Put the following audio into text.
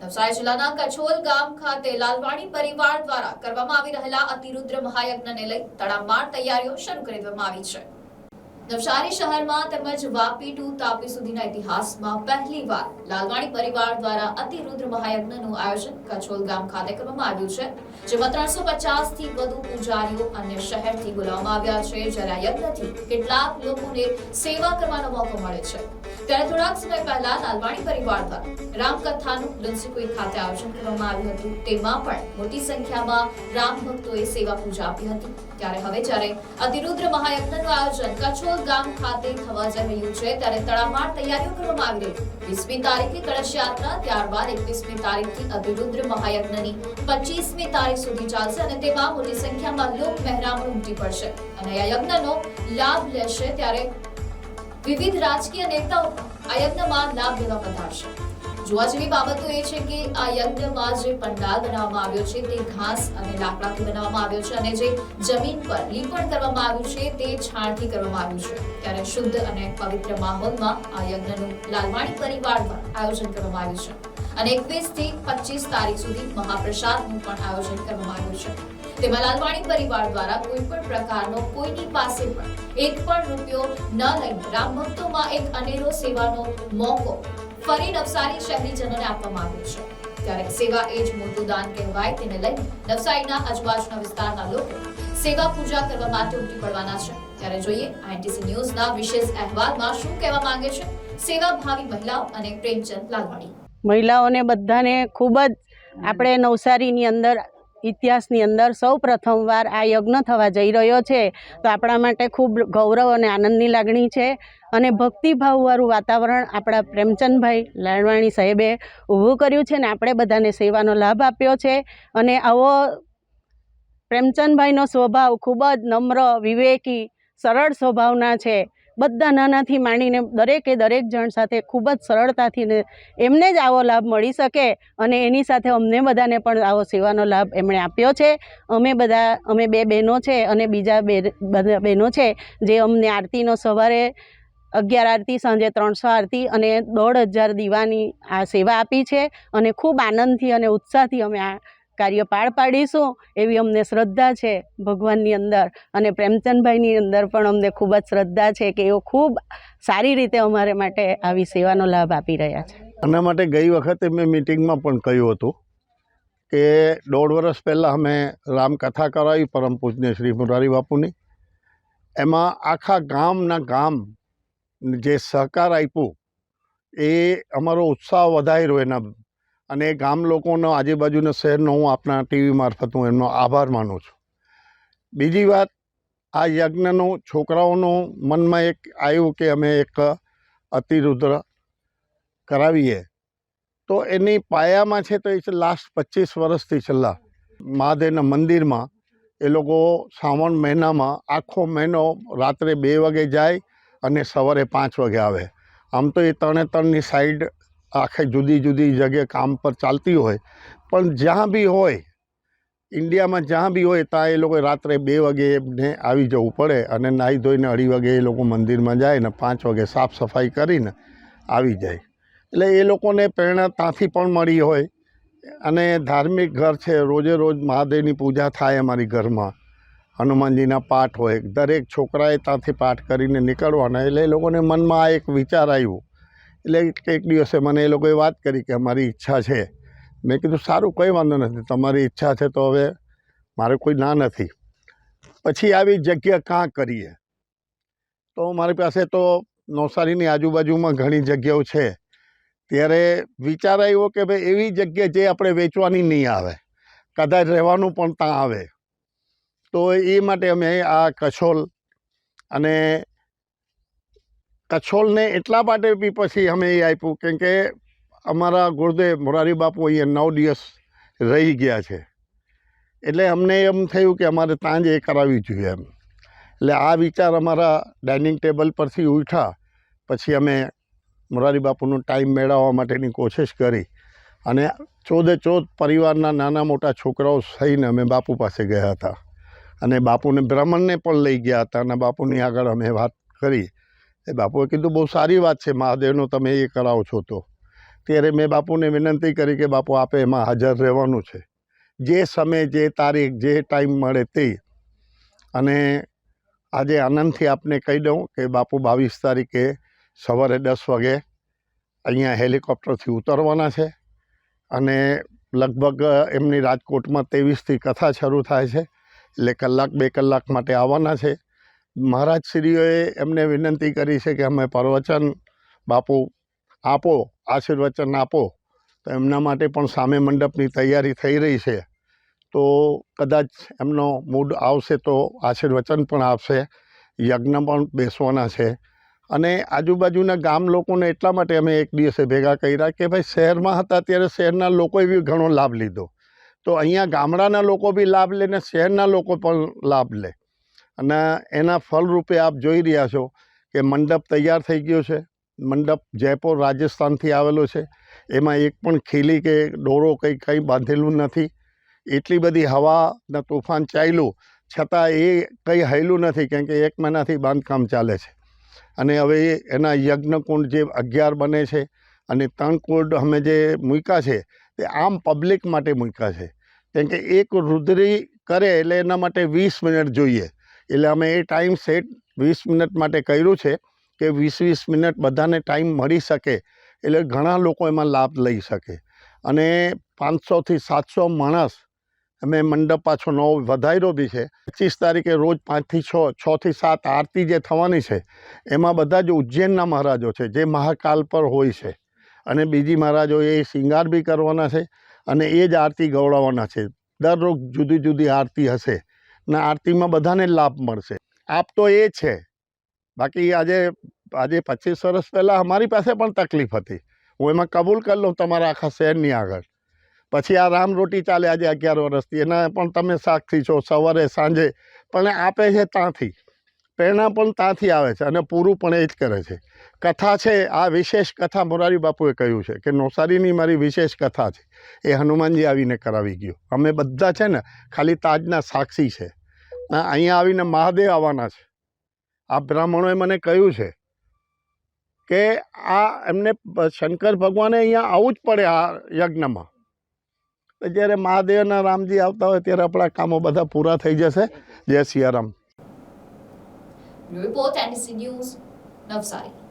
નવસારી જિલ્લાના કછોલ ગામ ખાતે લાલવાણી પરિવાર દ્વારા કરવામાં આવી રહેલા અતિરુદ્ર મહાયજ્ઞને લઈ તડામાર તૈયારીઓ શરૂ કરી દેવામાં આવી છે. નવસારી શહેરમાં તેમજ વાપી ટુ તાપી સુધીના ઇતિહાસમાં પહેલીવાર લાલવાણી પરિવાર દ્વારા અતિરુદ્ર મહાયજ્ઞનું આયોજન કછોલ ગામ ખાતે કરવામાં આવ્યું છે, જેમાં ત્રણસો થી વધુ પૂજારીઓ અન્ય શહેરથી બોલાવવામાં આવ્યા છે જ્યારે યજ્ઞથી કેટલાક લોકોને સેવા કરવાનો મોકો મળે છે. ત્યારે થોડાક સમય પહેલા લાલવાણી પરિવાર દ્વારા રામકથાનું લંસીકુઈ ખાતે આયોજન કરવામાં આવ્યું હતું. તેમાં પણ મોટી સંખ્યામાં રામ ભક્તોએ સેવા પૂજા આપી હતી. ત્યારે હવે જ્યારે અતિરુદ્ર મહાયજ્ઞનું આયોજન કચોલ ગામ ખાતે થવા જઈ રહ્યું છે, ત્યારે તડામાર તૈયારીઓ કરવામાં આવી રહી વીસમી તારીખે કળશ યાત્રા, ત્યારબાદ એકવીસમી તારીખથી અતિરુદ્ર મહાયજ્ઞની પચીસમી તારીખ સુધી ચાલશે અને તેમાં મોટી સંખ્યામાં લોક મહેરામણ ઉમટી પડશે. અને આ યજ્ઞનો લાભ લેશે ત્યારે વિવિધ રાજકીય નેતાઓ આ યજ્ઞમાં લાભ લેવા પધારશે. જોવા જેવી બાબતો એ છે કે આ યજ્ઞમાં જે પંડાલ બનાવવામાં આવ્યો છે, તે ઘાસ અને લાકડાથી બનાવવામાં આવ્યો છે અને જે જમીન પર લીપણ કરવામાં આવ્યું છે, તે છાણથી કરવામાં આવ્યું છે. ત્યારે શુદ્ધ અને પવિત્ર માહોલમાં આ યજ્ઞનું લાલવાણી પરિવાર આયોજન કરવામાં આવ્યું છે. અને એકવીસથી પચીસ તારીખ સુધી મહાપ્રસાદનું પણ આયોજન કરવામાં આવ્યું છે. તેમાં લાલવાણી પરિવાર દ્વારા કોઈ પણ પ્રકારનો કોઈની પાસે પણ એક પણ રૂપિયો ન લઈને રામ ભક્તોમાં એક અનેરો સેવાનો મોકો ફરી નવસારી શહેરીજનોને આપવામાં આવ્યો છે. ત્યારે સેવા એ જ મોટું દાન કહેવાય તેને લઈને નવસારીના આજુબાજુના વિસ્તારના લોકો સેવા પૂજા કરવા માટે ઉમટી પડવાના છે. ત્યારે જોઈએ આઈટીસી ન્યૂઝના વિશેષ અહેવાલમાં શું કહેવા માંગે છે? સેવા ભાવી મહિલાઓ અને પ્રેમચંદ લાલવાણી મહિલાઓને બધાને ખૂબ જ આપણે નવસારીની અંદર ઇતિહાસની અંદર સૌ પ્રથમવાર આ યજ્ઞ થવા જઈ રહ્યો છે. તો આપણા માટે ખૂબ ગૌરવ અને આનંદની લાગણી છે. અને ભક્તિભાવવાળું વાતાવરણ આપણા પ્રેમચંદભાઈ લાડવાણી સાહેબે ઊભું કર્યું છે ને આપણે બધાને સેવાનો લાભ આપ્યો છે. અને આવો પ્રેમચંદભાઈનો સ્વભાવ ખૂબ જ નમ્ર, વિવેકી, સરળ સ્વભાવના છે. બધા નાનાથી માંડીને દરેકે દરેક જણ સાથે ખૂબ જ સરળતાથી એમને જ આવો લાભ મળી શકે અને એની સાથે અમને બધાને પણ આવો સેવાનો લાભ એમણે આપ્યો છે. અમે બધા, અમે બે બહેનો છે અને બીજા બે બહેનો છે જે અમને આરતીનો સવારે અગિયાર આરતી, સાંજે ત્રણસો આરતી અને દોઢ હજાર દીવાની આ સેવા આપી છે અને ખૂબ આનંદથી અને ઉત્સાહથી અમે આ કાર્ય પાર પાડીશું એવી અમને શ્રદ્ધા છે ભગવાનની અંદર. અને પ્રેમચંદભાઈની અંદર પણ અમને ખૂબ જ શ્રદ્ધા છે કે એઓ ખૂબ સારી રીતે અમારે માટે આવી સેવાનો લાભ આપી રહ્યા છે. આના માટે ગઈ વખતે મેં મિટિંગમાં પણ કહ્યું હતું કે દોઢ વર્ષ પહેલાં અમે રામકથા કરાવી પરમ પૂજ્ય શ્રી મુરારી બાપુની. એમાં આખા ગામના ગામ જે સહકાર આપ્યું એ અમારો ઉત્સાહ વધાર્યો એના અને ગામ લોકોનો આજુબાજુના શહેરનો હું આપના ટીવી મારફત હું એમનો આભાર માનું છું. બીજી વાત, આ યજ્ઞનું છોકરાઓનું મનમાં એક આવ્યું કે અમે એક અતિરુદ્ર કરાવીએ. તો એની પાયામાં છે તો એ લાસ્ટ પચીસ વર્ષથી છેલ્લા મહાદેવના મંદિરમાં એ લોકો શ્રાવણ મહિનામાં આખો મહિનો રાત્રે બે વાગે જાય અને સવારે પાંચ વાગે આવે. આમ તો એ ત્રણે ત્રણની સાઈડ આખે જુદી જુદી જગ્યાએ કામ પર ચાલતી હોય. પણ જ્યાં બી હોય, ઇન્ડિયામાં જ્યાં બી હોય, ત્યાં એ લોકો રાત્રે બે વાગે એમને આવી જવું પડે અને નાહી ધોઈને અઢી વાગે એ લોકો મંદિરમાં જાય ને પાંચ વાગે સાફ સફાઈ કરીને આવી જાય. એટલે એ લોકોને પ્રેરણા ત્યાંથી પણ મળી હોય. અને ધાર્મિક ઘર છે, રોજે રોજ મહાદેવની પૂજા થાય અમારી ઘરમાં. હનુમાનજીના પાઠ હોય. દરેક છોકરાએ ત્યાંથી પાઠ કરીને નીકળવાના. એટલે એ લોકોને મનમાં આ એક વિચાર આવ્યો એટલે એક દિવસે મને એ લોકોએ વાત કરી કે અમારી ઈચ્છા છે. મેં કીધું, સારું, કંઈ વાંધો નથી. તમારી ઈચ્છા છે તો હવે મારે કોઈ ના નથી. પછી આવી જગ્યા કાં કરીએ? તો મારી પાસે તો નવસારીની આજુબાજુમાં ઘણી જગ્યાઓ છે. ત્યારે વિચાર આવ્યો કે ભાઈ, એવી જગ્યા જે આપણે વેચવાની નહીં આવે. કદાચ રહેવાનું પણ ત્યાં આવે. તો એ માટે અમે આ કછોલ અને કછોલને એટલા માટે બી પછી અમે એ આપ્યું, કેમ કે અમારા ગુરુદેવ મોરારી બાપુ અહીંયા નવ દિવસ રહી ગયા છે. એટલે અમને એમ થયું કે અમારે ત્યાં જ એ કરાવવી જોઈએ એમ. એટલે આ વિચાર અમારા ડાઇનિંગ ટેબલ પરથી ઉઠ્યા, પછી અમે મોરારી બાપુનો ટાઈમ મેળવવા માટેની કોશિશ કરી. અને ચૌદે ચૌદ પરિવારના નાના મોટા છોકરાઓ થઈને અમે બાપુ પાસે ગયા હતા. અને બાપુને બ્રાહ્મણને પણ લઈ ગયા હતા અને બાપુની આગળ અમે વાત કરી. એ બાપુએ કીધું, બહુ સારી વાત છે, મહાદેવનો તમે એ કરાવો છો તો. ત્યારે મેં બાપુને વિનંતી કરી કે, બાપુ, આપે એમાં હાજર રહેવાનું છે. જે સમય, જે તારીખ, જે ટાઈમ મળે તે. અને આજે આનંદથી આપને કહી દઉં કે, બાપુ, બાવીસ તારીખે સવારે દસ વાગે અહીંયા હેલિકોપ્ટરથી ઉતરવાના છે. અને લગભગ એમની રાજકોટમાં ત્રેવીસથી કથા શરૂ થાય છે. એટલે કલાક, બે કલાક માટે આવવાના છે. મહારાજશ્રીઓએ એમને વિનંતી કરી છે કે અમે પ્રવચન બાપુ આપો, આશીર્વચન આપો. તો એમના માટે પણ સામે મંડપની તૈયારી થઈ રહી છે. તો કદાચ એમનો મૂડ આવશે તો આશીર્વચન પણ આપશે. યજ્ઞ પણ બેસવાના છે. અને આજુબાજુના ગામ લોકોને એટલા માટે અમે એક દિવસે ભેગા કર્યા કે ભાઈ શહેરમાં હતા ત્યારે શહેરના લોકોએ બી ઘણો લાભ લીધો. તો અહીંયા ગામડાના લોકો બી લાભ લે ને શહેરના લોકો પણ લાભ લે. અને એના ફલરૂપે આપ જોઈ રહ્યા છો કે મંડપ તૈયાર થઈ ગયો છે. મંડપ જયપુર રાજસ્થાનથી આવેલો છે. એમાં એક પણ ખીલી કે ડોરો કંઈ કંઈ બાંધેલું નથી. એટલી બધી હવાના તોફાન ચાલ્યું છતાં એ કંઈ હૈલું નથી કેમ કે એક મહિનાથી બાંધકામ ચાલે છે. અને હવે એના યજ્ઞકુંડ જે અગિયાર બને છે અને ત્રણ કુંડ અમે જે મૂક્યા છે તે આમ પબ્લિક માટે મૂક્યા છે. કેમ કે એક રુદ્રી કરે એટલે એના માટે વીસ મિનિટ જોઈએ. એટલે અમે એ ટાઈમ સેટ વીસ મિનિટ માટે કર્યું છે કે વીસ વીસ મિનિટ બધાને ટાઈમ મળી શકે એટલે ઘણા લોકો એમાં લાભ લઈ શકે. અને પાંચસોથી સાતસો માણસ અમે મંડપ પાછો નવો વધાર્યો બી છે. પચીસ તારીખે રોજ પાંચથી છ છથી સાત આરતી જે થવાની છે, એમાં બધા જ ઉજ્જૈનના મહારાજો છે, જે મહાકાલ પર હોય છે. અને બીજી મહારાજો એ શિંગાર બી કરવાના છે અને એ જ આરતી ગવડાવવાના છે. દરરોજ જુદી જુદી આરતી હશે. ને આરતીમાં બધાને લાભ મળશે. આપ તો એ છે. બાકી આજે આજે પચીસ વર્ષ પહેલાં અમારી પાસે પણ તકલીફ હતી. હું એમાં કબૂલ કરી લઉં તમારા આખા શહેરની આગળ. પછી આ રામ રોટી ચાલે આજે અગિયાર વર્ષથી. એના પણ તમે સાક્ષી છો સવારે, સાંજે. પણ આપે છે ત્યાંથી. પ્રેરણા પણ ત્યાંથી આવે છે અને પૂરું પણ એ જ કરે છે. કથા છે, આ વિશેષ કથા મોરારી બાપુએ કહ્યું છે કે નવસારીની મારી વિશેષ કથા છે. એ હનુમાનજી આવીને કરાવી ગયો. અમે બધા છે ને ખાલી તાજના સાક્ષી છે. અહીંયા આવીને મહાદેવ આવવાના છે. આ બ્રાહ્મણોએ મને કહ્યું છે કે આ એમને શંકર ભગવાને અહીંયા આવવું જ પડે આ યજ્ઞમાં. જ્યારે મહાદેવના રામજી આવતા હોય ત્યારે આપણા કામો બધા પૂરા થઈ જશે. જય Siyaram. Report NDC news Navsari